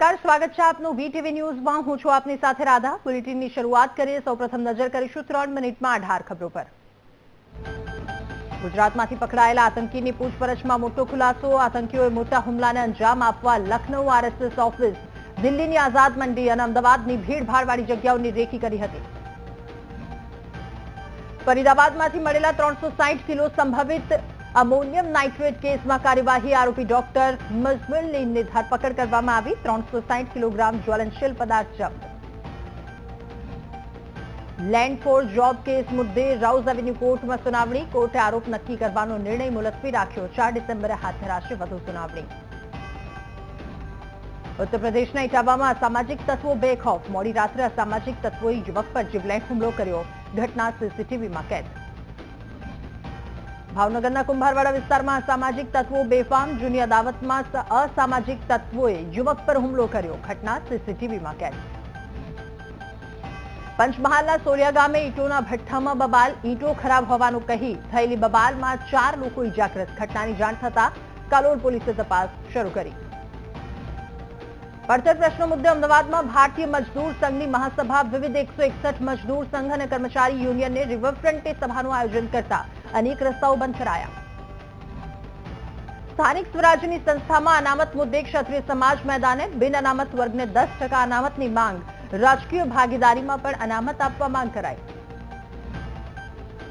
નમસ્કાર, સ્વાગત છે આપનું વીટીવી ન્યૂઝમાં. હું છું આપની સાથે રાધા. બુલેટિનની શરૂઆત કરીએ. સૌપ્રથમ નજર કરીશું ત્રણ મિનિટમાં અઢાર ખબરો પર. ગુજરાતમાંથી પકડાયેલા આતંકીની પૂછપરછમાં મોટો ખુલાસો. આતંકીઓએ મોટા હુમલાને અંજામ આપવા લખનૌ આરએસએસ ઓફિસ, દિલ્હીની આઝાદ મંડી અને અમદાવાદની ભીડભાડવાળી જગ્યાઓની રેકી કરી હતી. ફરીદાબાદમાંથી મળેલા ત્રણસો કિલો સંભવિત અમોનિયમ નાઇટ્રેટ કેસમાં કાર્યવાહી આરોપી ડોક્ટર મઝમલની ધરપકડ કરવામાં આવી. ત્રણસો કિલોગ્રામ જ્વલનશીલ પદાર્થ જપ્ત. લેન્ડ જોબ કેસ મુદ્દે રાઉઝ એવન્યુ કોર્ટમાં સુનાવણી. કોર્ટે આરોપ નક્કી કરવાનો નિર્ણય મુલતવી રાખ્યો. ચાર ડિસેમ્બરે હાથ ધરાશે વધુ સુનાવણી. ઉત્તર પ્રદેશના ઇટાવામાં અસામાજિક તત્વો બેખોફ. મોડી રાત્રે અસામાજિક તત્વોએ યુવક પર જીવલેણ હુમલો કર્યો. ઘટના સીસીટીવીમાં કેદ. ભાવનગરના કુંભારવાડા વિસ્તારમાં અસામાજિક તત્વો બેફામ જૂની અદાવતમાં અસામાજિક તત્વોએ યુવક પર હુમલો કર્યો. ઘટના સીસીટીવીમાં કેદ. પંચમહાલના સોલિયા ગામે ઈંટોના ભઠ્ઠામાં બબાલ, ઈંટો ખરાબ હોવાનું કહી થયેલી બબાલમાં ચાર લોકો ઇજાગ્રસ્ત. ઘટનાની જાણ થતા કાલોલ પોલીસે તપાસ શરૂ કરી. પડતર પ્રશ્નો મુદ્દે અમદાવાદમાં ભારતીય મજદૂર સંઘની મહાસભા, વિવિધ એકસો મજદૂર સંઘ અને કર્મચારી યુનિયનને રિવરફ્રન્ટે સભાનું આયોજન કરતા અનેક રસ્તાઓ બંધ કરાયા. સ્થાનિક સ્વરાજ્યની સંસ્થામાં અનામત મુદ્દે ક્ષત્રિય સમાજ મેદાને બિન અનામત વર્ગને દસ ટકા અનામતની માંગ. રાજકીય ભાગીદારીમાં પણ અનામત આપવા માંગ કરાઈ.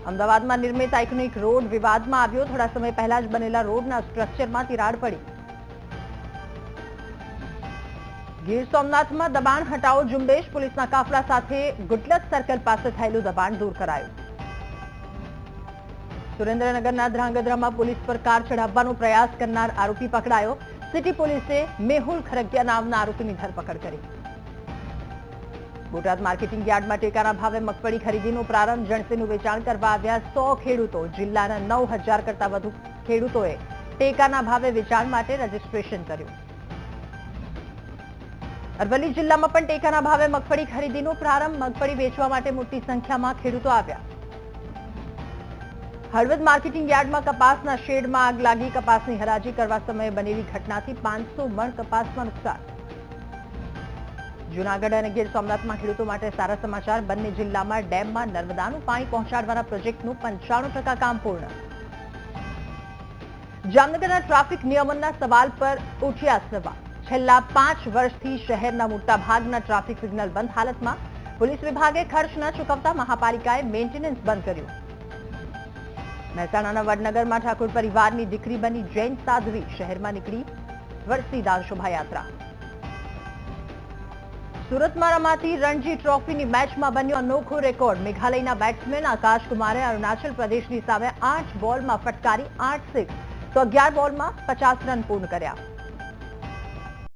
અમદાવાદમાં નિર્મિત આઇકોનિક રોડ વિવાદમાં આવ્યો. થોડા સમય પહેલા જ બનેલા રોડના સ્ટ્રક્ચરમાં તિરાડ પડી. ગીર સોમનાથમાં દબાણ હટાવો ઝુંબેશ. પોલીસના કાફલા સાથે ગુટલક સર્કલ પાસે થયેલું દબાણ દૂર કરાયું. સુરેન્દ્રનગરના ધ્રાંગધ્રામાં પોલીસ પર કાર ચઢાવવાનો પ્રયાસ કરનાર આરોપી પકડાયો. સિટી પોલીસે મેહુલ ખરગિયા નામના આરોપીની ધરપકડ કરી. બોટાદ માર્કેટિંગ યાર્ડમાં ટેકાના ભાવે મગફળી ખરીદીનો પ્રારંભ, જણસીનું વેચાણ કરવા આવ્યા સો ખેડૂતો. જિલ્લાના નવ હજાર કરતા વધુ ખેડૂતોએ ટેકાના ભાવે વેચાણ માટે રજીસ્ટ્રેશન કર્યું. અરવલ્લી જિલ્લામાં પણ ટેકાના ભાવે મગફળી ખરીદીનો પ્રારંભ, મગફળી વેચવા માટે મોટી સંખ્યામાં ખેડૂતો આવ્યા. હળવદ માર્કેટિંગ યાર્ડમાં કપાસના શેડમાં આગ લાગી, કપાસની હરાજી કરવા સમયે બનેલી ઘટનાથી પાંચસો મણ કપાસમાં નુકસાન. જૂનાગઢ અને ગીર સોમનાથમાં ખેડૂતો માટે સારા સમાચાર. બંને જિલ્લામાં ડેમમાં નર્મદાનું પાણી પહોંચાડવાના પ્રોજેક્ટનું પંચાણું ટકા કામ પૂર્ણ. જામનગરના ટ્રાફિક નિયમનના સવાલ પર ઉઠ્યા સવાલ. છેલ્લા પાંચ વર્ષથી શહેરના મોટા ભાગના ટ્રાફિક સિગ્નલ બંધ હાલતમાં. પોલીસ વિભાગે ખર્ચ ન ચૂકવતા મહાપાલિકાએ મેન્ટેનન્સ બંધ કર્યું. મહેસાણાના વડનગરમાં ઠાકોર પરિવારની દીકરી બની જૈન સાધ્વી શહેરમાં નીકળી વરસી દાન શોભાયાત્રા. સુરતમાં રમાતી રણજી ટ્રોફીની મેચમાં બન્યો અનોખો રેકોર્ડ. મેઘાલયના બેટ્સમેન આકાશ કુમારે અરુણાચલ પ્રદેશની સામે આઠ બોલમાં ફટકારી આઠ સિક્સ. તો અગિયાર બોલમાં પચાસ રન પૂર્ણ કર્યા.